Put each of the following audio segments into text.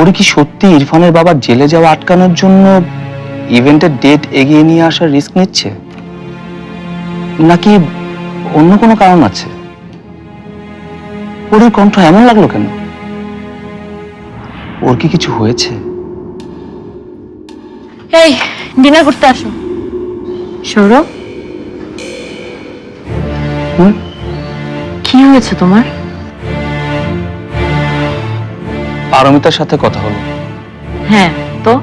ওরে কি সত্যি ইরফানের বাবা জেলে যাওয়া আটকানোর জন্য ইভেন্টের ডেট এগিয়ে নিয়ে আসার রিস্ক নিচ্ছে? নাকি অন্য কোনো কারণ আছে? ওর কণ্ঠ এমন লাগল কেন? ওর কি কিছু হয়েছে? এই ডিনার করতে আসো। সৌরভ? কি হয়েছে তোমার? পারমিতার সাথে কথা হলো। হ্যাঁ তো?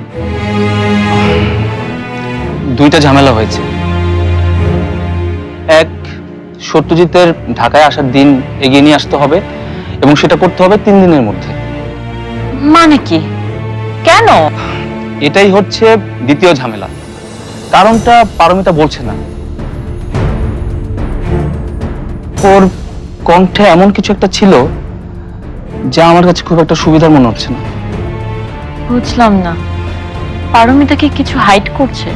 দুইটা ঝামেলা হয়েছে। এক সত্যজিতের ঢাকায় আসার দিন এগিয়ে নিয়ে আসতে হবে এবং সেটা করতে হবে তিন দিনের মধ্যে। মানে কি? কেন? এটাই হচ্ছে দ্বিতীয় ঝামেলা। কারণটা পারমিতা বলছে না। ওর কণ্ঠে এমন কিছু একটা ছিল যা আমার কাছে খুব একটা সুবিধার মনে হচ্ছে না। বুঝলাম না। পারমিতা কি কিছু হাইড করছে?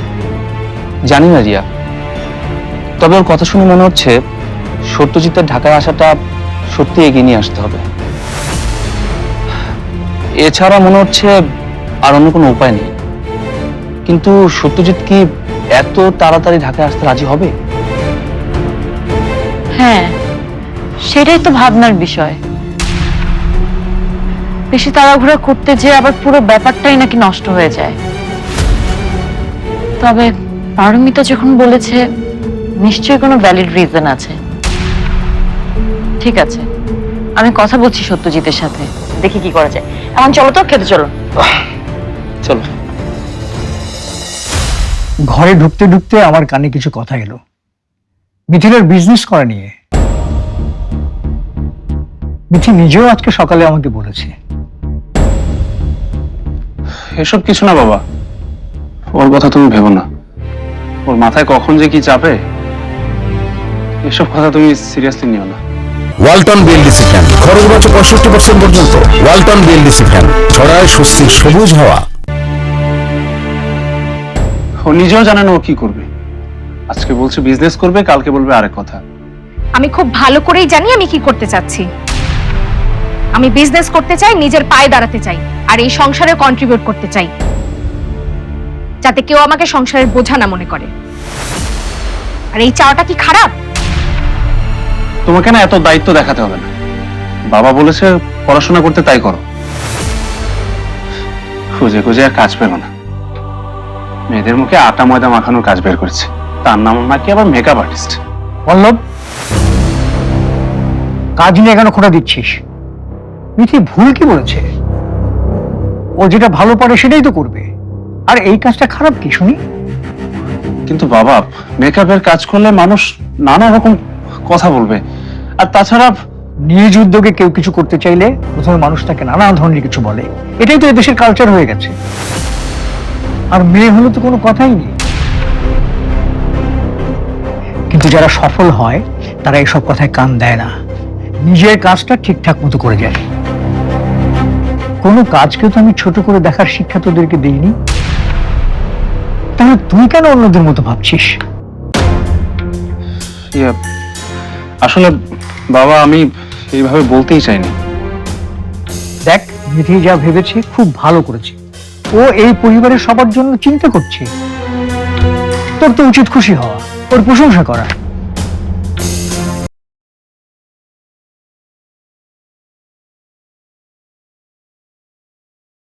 জানি না রিয়া। তবে ওর কথা শুনে মনে হচ্ছে সত্যজিতের ঢাকায় আসাটা সত্যি এগিয়ে নিয়ে আসতে হবে। এছাড়া মনে হচ্ছে আর অন্য কোনো উপায় নেই। কিন্তু সত্যজিৎ কি এত তাড়াতাড়ি ঢাকায় আসতে রাজি হবে? হ্যাঁ সেটাই তো ভাবনার বিষয়। বেশি তাড়াহুড়া করতে যে আবার পুরো ব্যাপারটাই নাকি নষ্ট হয়ে যায়। তবে পারমিতা যখন বলেছে নিশ্চয়ই কোনো ভ্যালিড রিজন আছে। ঠিক আছে আমি কথা বলছি সত্যজিতের সাথে দেখি কি করা যায়। এখন চলো তো খেতে চলো। চলো। ঘরে ঢুকতে ঢুকতে আমার কানে কিছু কথা এলো। মিথিলের বিজনেস করা নিয়ে। মিথি নিজেও আজকে সকালে আমাকে বলেছে। এসব কিছু না বাবা। ওর কথা তুমি ভেবো না। ওর মাথায় কখন যে কি চাপে এসব কথা তুমি সিরিয়াসলি নিও না। ওয়ালটন বিএলডিসি ফ্যান খরচ বাঁচে পঁয়ষট্টি পার্সেন্ট পর্যন্ত। ওয়ালটন বিএলডিসি ফ্যান ছড়ায় স্বস্তির সবুজ হওয়া। ও নিজেও জানে না ও কি করবে। আজকে বলছে বিজনেস করবে কালকে বলবে আরেক কথা। আমি খুব ভালো করেই জানি আমি কি করতে চাচ্ছি। আমি বিজনেস করতে চাই নিজের পায়ে দাঁড়াতে চাই আর এই সংসারে কন্ট্রিবিউট করতে চাই। যাতে কেউ আমাকে সংসারের বোঝা না মনে করে। আর এই চাওয়াটা কি খারাপ? তোমাকে না এত দায়িত্ব দেখাতে হবে না। বাবা বলেছে পড়াশোনা করতে তাই করো। খুঁজে খুঁজে আর কাজ পেল না। মেয়েদের মুখে আটা ময়দা মাখানোর কাজ বের করেছে। তার নাম নাকি আবার মেকআপ আর্টিস্ট পল্লব কাজ নিয়ে কেন খোঁটা দিচ্ছিস। মিথি ভুল কি বলেছে? ও যেটা ভালো পারে সেটাই তো করবে। আর এই কাজটা খারাপ কি শুনি? কিন্তু বাবা মেকআপের কাজ করলে মানুষ নানা রকম কথা বলবে। আর তাছাড়া নিজ উদ্যোগে কেউ কিছু করতে চাইলে প্রথমে মানুষ তাকে নানা ধরনের কিছু বলে। এটাই তো এদেশের কালচার হয়ে গেছে। আর মেয়ে হলে তো কোনো কথাই নেই। কিন্তু যারা সফল হয় তারা এসব কথায় কান দেয় না। নিজের কাজটা ঠিকঠাক মতো করে যায় কোনো কাজকে তো আমি ছোট করে দেখার শিক্ষা তোদেরকে দিইনি। তাহলে তুই কেন অন্যদের মতো ভাবছিস? ইয়ে, আসলে বাবা আমি এইভাবে বলতেই চাইনি। দেখ মিথি যা ভেবেছে খুব ভালো করেছে। ও এই পরিবারের সবার জন্য চিন্তা করছে। তোর তো উচিত খুশি হওয়া ওর প্রশংসা করা।